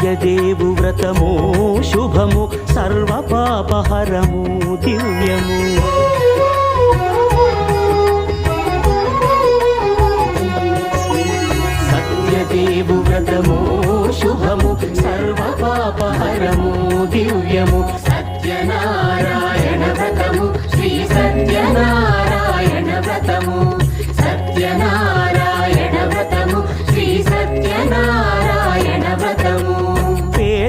సత్యదేవు వ్రతము శుభము సర్వ పాపహరము దివ్యము. సత్యదేవు వ్రతము శుభము సర్వ పాపహరము దివ్యము. సత్యనారాయణ వ్రతము శ్రీ సత్యనారాయణ వ్రతము. సత్యనారాయణ